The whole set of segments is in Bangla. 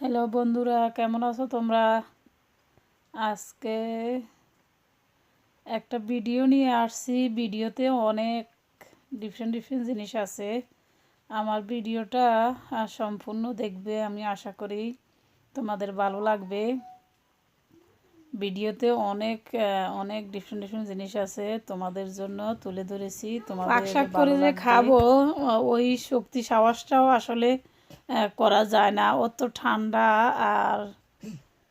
হ্যালো বন্ধুরা কেমন আছো তোমরা? আজকে একটা ভিডিও নিয়ে আসছি। ভিডিওতে অনেক ডিফারেন্ট ডিফারেন্ট জিনিস আছে। আমার ভিডিওটা সম্পূর্ণ দেখবে আমি আশা করি তোমাদের ভালো লাগবে। ভিডিওতে অনেক অনেক ডিফারেন্ট ডিফারেন্ট জিনিস আছে। তোমাদের জন্য তুলে ধরেছি তোমাদের ভালো করে যে খাব ওই শক্তি সাহসটাও আসলে করা যায় না। অত ঠান্ডা আর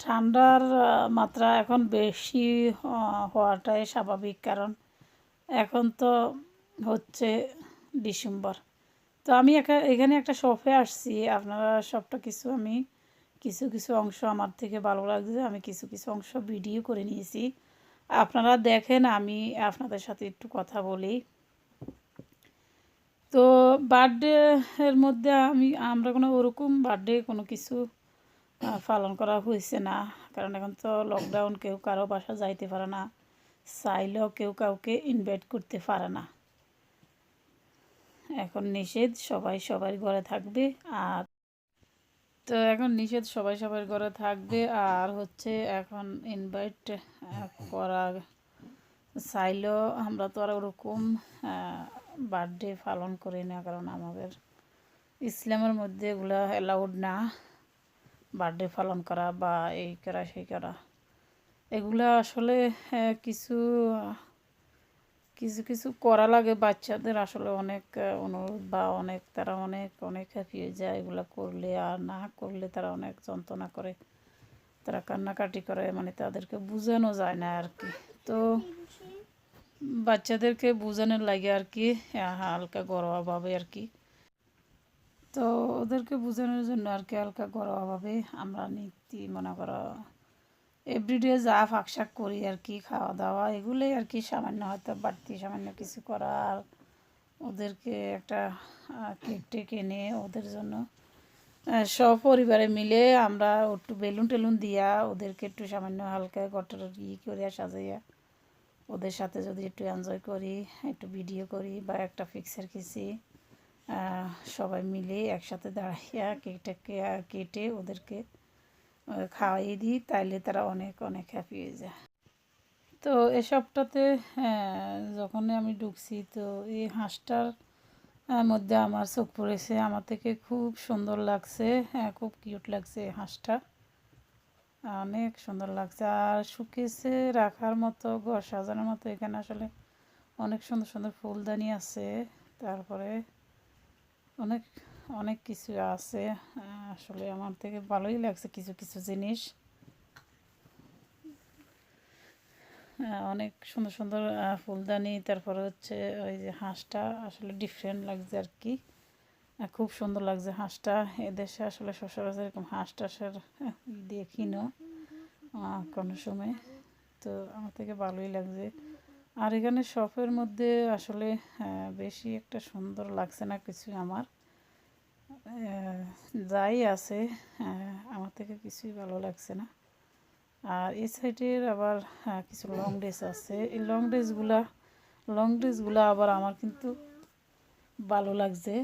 ঠান্ডার মাত্রা এখন বেশি হওয়াটাই স্বাভাবিক। কারণ এখন তো হচ্ছে ডিসেম্বর। তো আমি এখানে একটা শপে আসছি। আপনারা সবটা কিছু আমি, কিছু কিছু অংশ আমার থেকে ভালো লাগছে। আমি কিছু কিছু অংশ ভিডিও করে নিয়েছি। আপনারা দেখেন, আমি আপনাদের সাথে একটু কথা বলি। তো বার্থডে এর মধ্যে আমি, আমরা কোনো ওরকম বার্থডে কোনো কিছু পালন করা হয়েছে না। কারণ এখন তো লকডাউন কেউ কারও বাসা যাইতে পারে না। চাইলেও কেউ কাউকে ইনভাইট করতে পারে না। এখন নিষেধ, সবাই সবার ঘরে থাকবে আর তো এখন নিষেধ, সবাই সবার ঘরে থাকবে আর হচ্ছে এখন ইনভাইট করা চাইলেও আমরা তো আর ওরকম বার্থডে পালন করি না, কারণ আমাদের ইসলামের মধ্যে এগুলো অ্যালাউড না। বার্থডে পালন করা বা এই করা, সেই করা। এগুলো আসলে কিছু কিছু কিছু করা লাগে। বাচ্চাদের আসলে অনেক অনুরোধ বা অনেক, তারা অনেক অনেক হ্যাপি হয়ে যায়। এগুলো করলে আর না করলে তারা অনেক যন্ত্রণা করে। তারা কান্নাকাটি করে মানে তাদেরকে বোঝানো যায় না আর কি। তো বাচ্চাদেরকে বোঝানোর লাগে আর কি হালকা ঘরোয়াভাবে আর কি। তো ওদেরকে বোঝানোর জন্য আর কি হালকা ঘরোয়াভাবে আমরা নীতি মনে করো এভরিডে যা ফাঁকশাক করি আর কি খাওয়া দাওয়া এগুলোই আর কি সামান্য হয়তো বাড়তি সামান্য কিছু করা আর ওদেরকে একটা কেক টেক এনে ওদের জন্য আহ, সপরিবারে মিলে আমরা একটু বেলুন টেলুন দিয়া ওদেরকে একটু সামান্য হালকা গটর ই করিয়া সাজাইয়া ওদের সাথে যদি একটু এনজয় করি একটু ভিডিও করি বা একটা পিকচার খিচি সবাই মিলে একসাথে দাঁড়াইয়া কেকটাকে কেটে ওদেরকে খাওয়াই দিই তাইলে তারা অনেক অনেক হ্যাপি হয়ে যায়। তো এসবটাতে আহ, যখন আমি ঢুকছি তো এই হাঁসটার মধ্যে আমার চোখ পড়েছে। আমার থেকে খুব সুন্দর লাগছে হ্যাঁ খুব কিউট লাগছে হাঁসটা। অনেক সুন্দর লাগছে। আর শুকিয়েছে রাখার মতো, ঘর সাজানোর মতো, এখানে আসলে অনেক সুন্দর সুন্দর ফুলদানি আছে। তারপরে অনেক অনেক কিছু আছে। আসলে আমার থেকে ভালোই লাগছে কিছু কিছু জিনিস। অনেক সুন্দর সুন্দর ফুলদানি, তারপরে হচ্ছে ওই যে হাঁসটা আসলে ডিফারেন্ট লাগছে আর কি। খুব সুন্দর লাগছে হাঁসটা। এদেশে আসলে সচরাচর এরকম হাঁস টাসের দেখি না কোনো সময়। তো আমার থেকে ভালোই লাগছে। আর এখানে শপের মধ্যে আসলে বেশি একটা সুন্দর লাগছে না কিছু আমার। যাই আছে আমার থেকে কিছুই ভালো লাগছে না। আর এই সাইডের আবার কিছু লং ড্রেস আছে। এই লং ড্রেসগুলা লং ড্রেসগুলো আবার আমার কিন্তু ভালো লাগছে।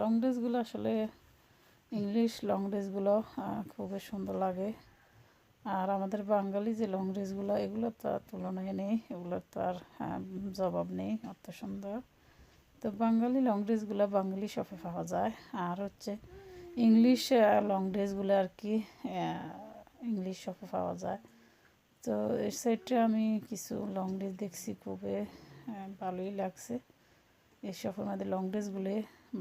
লং ড্রেসগুলো আসলে ইংলিশ লং ড্রেসগুলো খুবই সুন্দর লাগে। আর আমাদের বাঙালি যে লং ড্রেসগুলো এগুলো তো আর তুলনায় নেই, এগুলোর তো আর জবাব নেই, অত সুন্দর। তো বাঙালি লং ড্রেসগুলো বাঙালি শপে পাওয়া যায়। আর হচ্ছে ইংলিশ লং ড্রেসগুলো আর কি ইংলিশ শপে পাওয়া যায়। তো এর সাইডটা আমি কিছু লং ড্রেস দেখছি, খুবই ভালোই লাগছে। এই শপের মধ্যে লং ড্রেসগুলো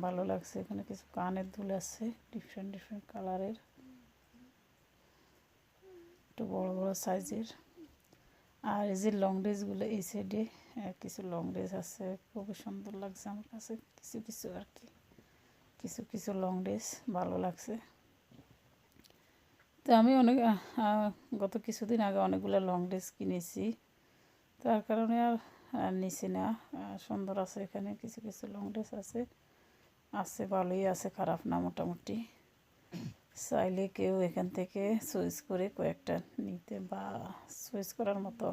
ভালো লাগছে। এখানে কিছু কানের দুল আছে ডিফারেন্ট ডিফারেন্ট কালারের একটু বড় বড় সাইজের আর এই যে লং ড্রেসগুলো এই সাইডে কিছু লং ড্রেস আছে। খুবই সুন্দর লাগছে আমার কাছে। কিছু কিছু আর কি। কিছু কিছু লং ড্রেস ভালো লাগছে। তো আমি অনেক গত কিছুদিন আগে অনেকগুলো লং ড্রেস কিনেছি। তার কারণে আর আহ, নিছি না সুন্দর আছে এখানে কিছু কিছু লং ড্রেস আছে। আছে ভালোই আছে খারাপ না মোটামুটি। চাইলে কেউ এখান থেকে সুইচ করে কয়েকটা নিতে বা সুইচ করার মতো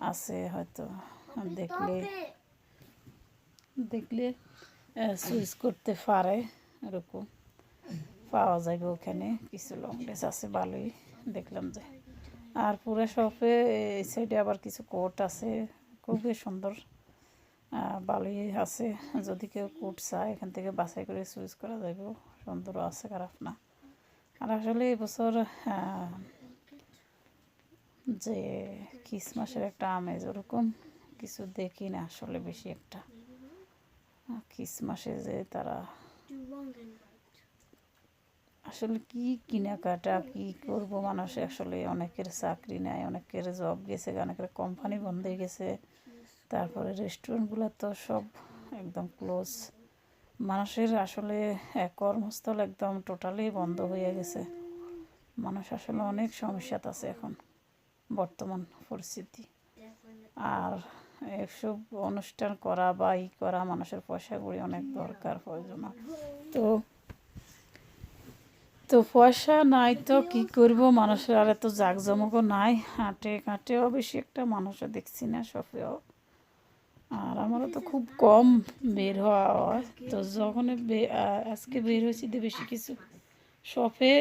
আছে হয়তো। দেখলে দেখলে সুইচ করতে পারে এরকম। পাওয়া যাবে ওখানে কিছু লং ড্রেস আছে ভালোই। দেখলাম যে আর পুরো শপে এই সাইডে আবার কিছু কোট আছে খুবই সুন্দর ভালোই আছে। যদি কেউ কোট চায়, এখান থেকে বাছাই করে চুজ করা যাবে সুন্দরও আছে, খারাপ না। আর আসলে এবছর যে ক্রিসমাসের একটা আমেজ ওরকম, কিছু দেখি না আসলে বেশি একটা। ক্রিসমাসে যে তারা আসলে কি কেনাকাটা কি করব? মানুষ আসলে অনেকের চাকরি নাই অনেকের জব গেছে অনেকের কোম্পানি বন্ধ হয়ে গেছে। তারপরে রেস্টুরেন্টগুলো তো সব একদম ক্লোজ মানুষের আসলে আহ, কর্মস্থল একদম টোটালি বন্ধ হয়ে গেছে। মানুষ আসলে অনেক সমস্যাতে আছে এখন বর্তমান পরিস্থিতি। আর এসব অনুষ্ঠান করা বা ই করা মানুষের পয়সা করি অনেক দরকার প্রয়োজন তো তো পয়সা নাই তো কি করব? মানুষের আর এত জাঁকজমকও নাই। হাঁটে কাটেও বেশি একটা মানুষও দেখছি না সফেও আর আমারও তো খুব কম বের হওয়া হয়। তো যখন আজকে বের হয়েছি তো বেশি কিছু। শপে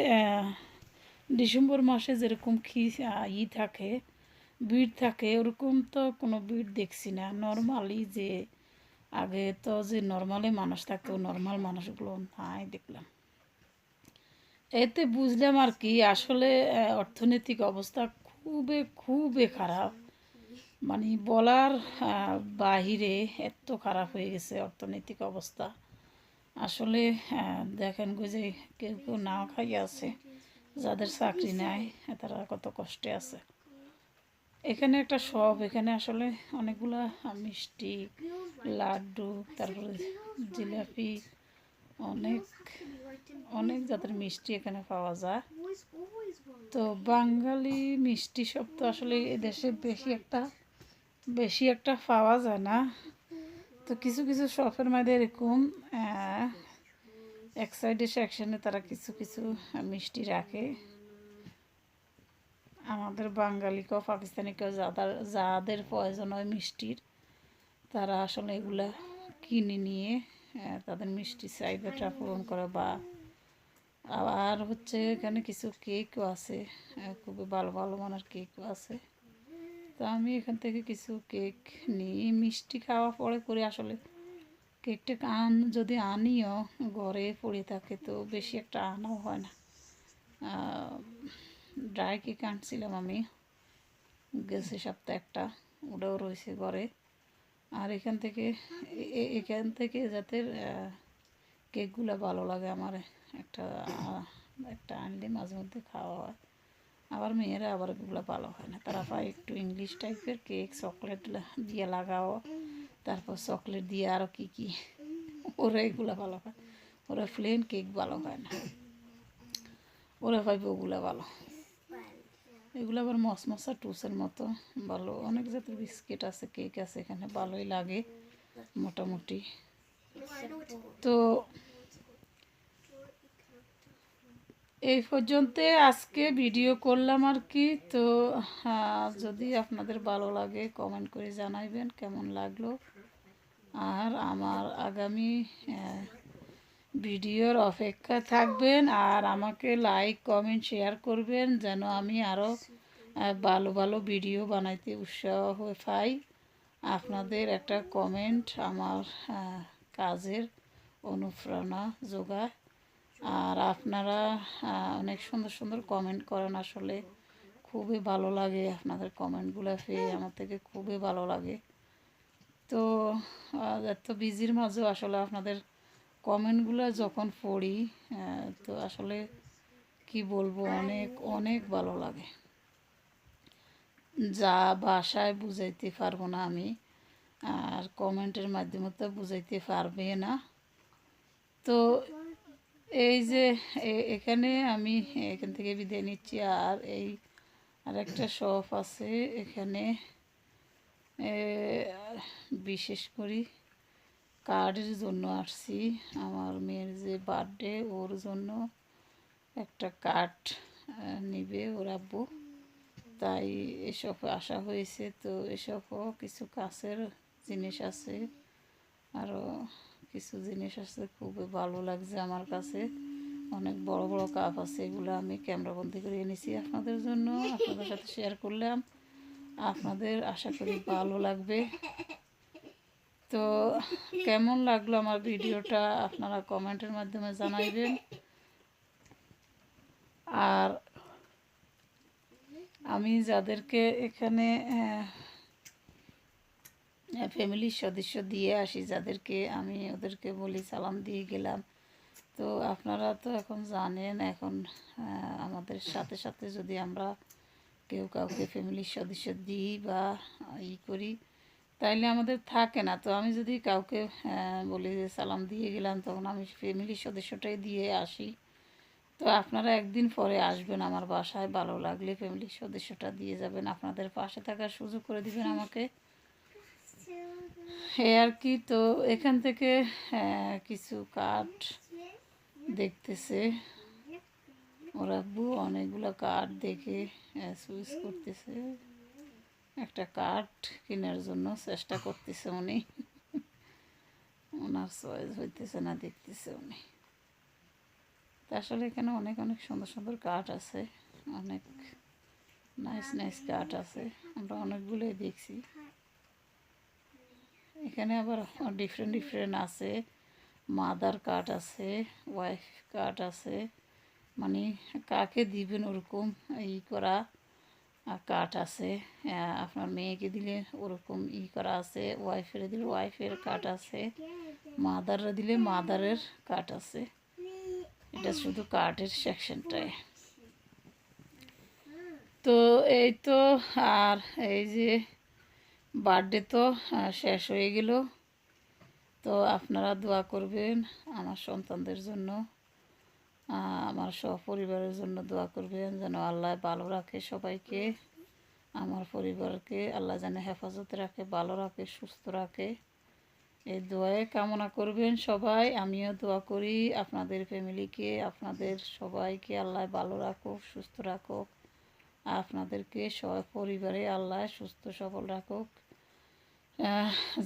ডিসেম্বর মাসে যেরকম খি ই থাকে, ভিড় থাকে, ওরকম তো কোনো ভিড় দেখছি না। নর্মালি যে, আগে তো যে নর্মালি মানুষ থাকতো নর্মাল মানুষগুলো নাই দেখলাম। এতে বুঝলাম আর কি, আসলে অর্থনৈতিক অবস্থা খুবই খুবই খারাপ। মানে বলার বাহিরে এত খারাপ হয়ে গেছে অর্থনৈতিক অবস্থা। আসলে দেখেন যে কেউ কেউ না খাইয়ে আছে, যাদের চাকরি নাই, তারা কত কষ্টে আছে। এখানে একটা শপ, এখানে আসলে অনেকগুলা মিষ্টি, লাড্ডু, তারপরে জিলাপি, অনেক অনেক জাতের মিষ্টি এখানে পাওয়া যায়. তো বাঙালি মিষ্টি সব তো আসলে এদেশে বেশি একটা বেশি একটা পাওয়া যায় না তো কিছু কিছু শপের মধ্যে এরকম এক সাইডে সেকশনে তারা কিছু কিছু মিষ্টি রাখে আমাদের বাঙালি কেউ বাঙালিকেও পাকিস্তানিকেও যাদের যাদের প্রয়োজন হয় মিষ্টির, তারা আসলে এগুলা কিনে নিয়ে তাদের মিষ্টি চাহিদাটা পূরণ করে বা আর হচ্ছে এখানে কিছু কেকও আছে খুবই ভালো ভালো মানের কেকও আছে। তো আমি এখান থেকে কিছু কেক নিই। মিষ্টি খাওয়া পরে করে আসলে কেকটা আন, যদি আনিও ঘরে পড়ে থাকে তো বেশি একটা আনাও হয় না। ড্রাই কেক আনছিলাম আমি, গেছে সপ্তাহে একটা, ওটাও রয়েছে ঘরে। আর এখান থেকে এখান থেকে যাতে কেকগুলো ভালো লাগে আমার, একটা একটা আনলে মাঝে মধ্যে খাওয়া হয়। আবার মেয়েরা আবার এগুলো ভালো হয় না। তারা পায় একটু ইংলিশ টাইপের কেক, চকলেট দিয়ে লাগাও। তারপর চকলেট দিয়ে আরও কী কী, ওরা এগুলো ভালো হয়। ওরা প্লেন কেক ভালো হয় না। ওরা পাইবে ওগুলো ভালো। এগুলো আবার মশমশা, টুসের মতো। ভালো, অনেক জাতের বিস্কিট আছে, কেক আছে এখানে, ভালোই লাগে মোটামুটি. তো এই পর্যন্ত আজকে ভিডিও করলাম আর কি। তো যদি আপনাদের ভালো লাগে কমেন্ট করে জানাইবেন কেমন লাগল। আর আমার আগামী ভিডিওর অপেক্ষা থাকবেন আর আমাকে লাইক, কমেন্ট, শেয়ার করবেন যেন আমি আরও ভালো ভালো ভিডিও বানাইতে উৎসাহ পাই। আপনাদের একটা কমেন্ট আমার কাজের অনুপ্রেরণা যোগায়। আর আপনারা অনেক সুন্দর সুন্দর কমেন্ট করেন আসলে। খুবই ভালো লাগে আপনাদের কমেন্টগুলো পেয়ে, আমার থেকে খুবই ভালো লাগে। তো এত বিজির মাঝেও আসলে আপনাদের কমেন্টগুলো যখন পড়ি তো আসলে কি বলব, অনেক অনেক ভালো লাগে। যা ভাষায় বুঝাইতে পারব না আমি, আর কমেন্টের মাধ্যমে তো বুঝাইতে পারবে না। তো এই যে এখানে আমি এখান থেকে বিদায় নিচ্ছি, আর এই আর একটা শপ আছে এখানে বিশেষ করে কার্ডের জন্য আসছি। আমার মেয়ের যে বার্থডে ওর জন্য একটা কার্ড নিবে ওর আব্বু। তাই এসব আসা হয়েছে। তো এসবও কিছু কাছের জিনিস আছে। আরও কিছু জিনিস আছে খুবই ভালো লাগছে আমার কাছে। অনেক বড় বড় কাপ আছে, এগুলো আমি ক্যামেরা বন্দি করে এনেছি আপনাদের জন্য। আপনাদের সাথে শেয়ার করলাম। আপনাদের আশা করি ভালো লাগবে। তো কেমন লাগল আমার ভিডিওটা? আপনারা কমেন্টের মাধ্যমে জানাইবেন। আর আমি যাদেরকে এখানে ফ্যামিলির সদস্য দিয়ে আসি, যাদেরকে আমি ওদেরকে বলি সালাম দিয়ে গেলাম। তো আপনারা তো এখন জানেন, এখন আমাদের সাথে সাথে যদি আমরা কেউ কাউকে ফ্যামিলির সদস্য দিই বা ই করি তাইলে আমাদের থাকে না। তো আমি যদি কাউকে বলি যে সালাম দিয়ে গেলাম, তখন আমি ফ্যামিলির সদস্যটাই দিয়ে আসি। তো আপনারা একদিন পরে আসবেন আমার বাসায়, ভালো লাগলে ফ্যামিলির সদস্যটা দিয়ে যাবেন। আপনাদের পাশে থাকার সুযোগ করে দিবেন আমাকে। এ আর কি, তো এখান থেকে কিছু কাঠ দেখতেছে। ওরা অনেকগুলো কাঠ দেখে সুইচ করতেছে। একটা কাঠ কেনার জন্য চেষ্টা করতেছে উনি। ওনার চয়েস হইতেছে না, দেখতেছে উনি। তা আসলে এখানে অনেক অনেক সুন্দর সুন্দর কাঠ আছে। অনেক নাইস নাইস কাঠ আছে। আমরা অনেকগুলোই দেখছি। এখানে আবার ডিফারেন্ট ডিফারেন্ট আছে। মাদার কাঠ আছে ওয়াইফ কাঠ আছে। মানে কাকে দিবেন ওরকম ই করা। আহ, কাঠ আছে। আপনার মেয়েকে দিলে ওরকম ই করা আছে ওয়াইফের দিলে ওয়াইফের কাঠ আছে মাদাররা দিলে মাদারের কাঠ আছে। এটা শুধু কাঠের সেকশনটায় তো এই তো আর এই যে বার্থডে তো শেষ হয়ে গেল। তো আপনারা দোয়া করবেন আমার সন্তানদের জন্য। আমার সপরিবারের জন্য দোয়া করবেন যেন আল্লাহ ভালো রাখে সবাইকে, আমার পরিবারকে, আল্লাহ যেন হেফাজতে রাখে, ভালো রাখে, সুস্থ রাখে। এই দোয়ায় কামনা করবেন সবাই, আমিও দোয়া করি আপনাদের ফ্যামিলিকে, আপনাদের সবাইকে আল্লাহ ভালো রাখুক, সুস্থ রাখুক, আপনাদেরকে সব পরিবারে আল্লাহ সুস্থ সবল রাখুক।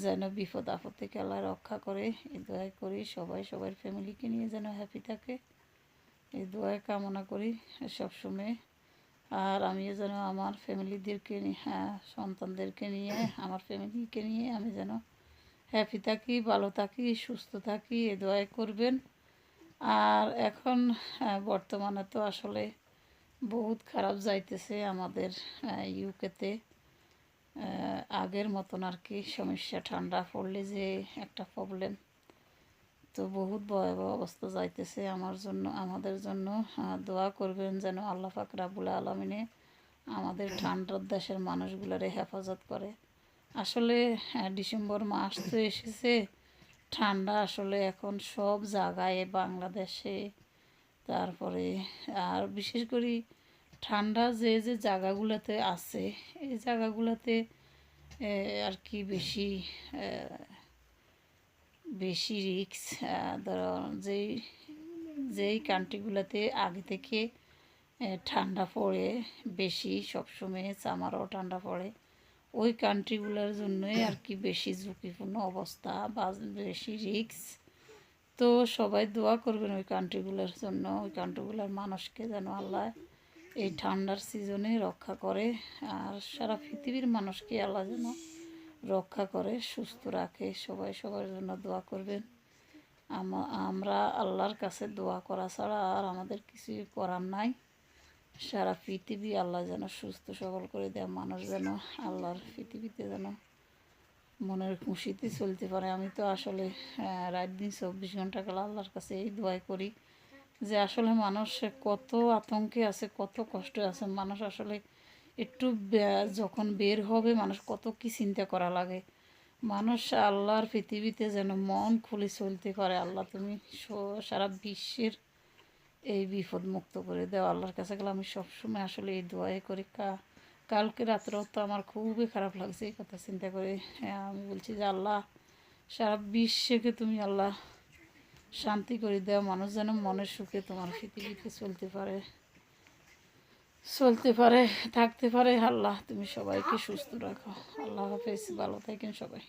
যেন বিপদ আপদ থেকে আল্লাহ রক্ষা করে। এই দোয়াই করি সবাই সবার ফ্যামিলিকে নিয়ে যেন হ্যাপি থাকে। এই দোয়াই কামনা করি সবসময় আর আমিও যেন আমার ফ্যামিলিদেরকে নিয়ে হ্যাঁ সন্তানদেরকে নিয়ে, আমার ফ্যামিলিকে নিয়ে আমি যেন হ্যাপি থাকি, ভালো থাকি, সুস্থ থাকি, এ দোয়াই করবেন। আর এখন বর্তমানে তো আসলে বহুত খারাপ যাইতেছে আমাদের ইউকেতে আগের মতন আর কি সমস্যা, ঠান্ডা পড়লে যে একটা প্রবলেম তো বহুত ভয়াবহ অবস্থা যাইতেছে আমার জন্য, আমাদের জন্য। দোয়া করবেন যেন আল্লাহ পাক রাবুল আলমিনে আমাদের ঠান্ডার দেশের মানুষগুলোরে হেফাজত করে। আসলে ডিসেম্বর মাস তো এসেছে। ঠান্ডা আসলে এখন সব জায়গায় বাংলাদেশে। তারপরে, আর বিশেষ করে ঠান্ডা যে যে জায়গাগুলোতে আছে, এই জায়গাগুলোতে আর কি বেশি বেশি রিক্স ধরো যেই যেই কান্ট্রিগুলোতে আগে থেকে ঠান্ডা পড়ে বেশি সবসময় সামারও ঠান্ডা পড়ে, ওই কান্ট্রিগুলোর জন্যই আর কি বেশি ঝুঁকিপূর্ণ অবস্থা বা বেশি রিক্স তো সবাই দোয়া করবেন ওই কান্ট্রিগুলোর জন্য, ওই কান্ট্রিগুলোর মানুষকে যেন আল্লাহ এই ঠান্ডার সিজনে রক্ষা করে, আর সারা পৃথিবীর মানুষকে আল্লাহ যেন রক্ষা করে, সুস্থ রাখে। সবাই সবার জন্য দোয়া করবেন। আমা- আমরা আল্লাহর কাছে দোয়া করা ছাড়া আর আমাদের কিছুই করার নাই। সারা পৃথিবী আল্লাহ যেন সুস্থ সবল করে দেয় মানুষ যেন আল্লাহর পৃথিবীতে যেন মনের খুশিতে চলতে পারে। আমি তো আসলে রাত দিন চব্বিশ ঘণ্টা কাল আল্লাহর কাছে এই দোয়াই করি যে আসলে মানুষ কত আতঙ্কে আছে, কত কষ্ট আছে। মানুষ আসলে একটু যখন বের হবে মানুষ কত কি চিন্তা করা লাগে। মানুষ আল্লাহর পৃথিবীতে যেন মন খুলে চলতে পারে। আল্লাহ তুমি সারা বিশ্বের এই বিপদ মুক্ত করে দাও। আল্লাহর কাছে গেলে আমি সবসময় আসলে এই দোয়াই করি। কা কালকে রাত্রেও তো আমার খুবই খারাপ লাগছে এই কথা চিন্তা করে। হ্যাঁ, আমি বলছি যে আল্লাহ সারা বিশ্বকে তুমি আল্লাহ শান্তি করে দেওয়া মানুষ যেন মনের সুখে তোমার পৃথিবীতে চলতে পারে। চলতে পারে থাকতে পারে। আল্লাহ তুমি সবাইকে সুস্থ রাখো। আল্লাহ হাফেজ ভালো থাকেন সবাই।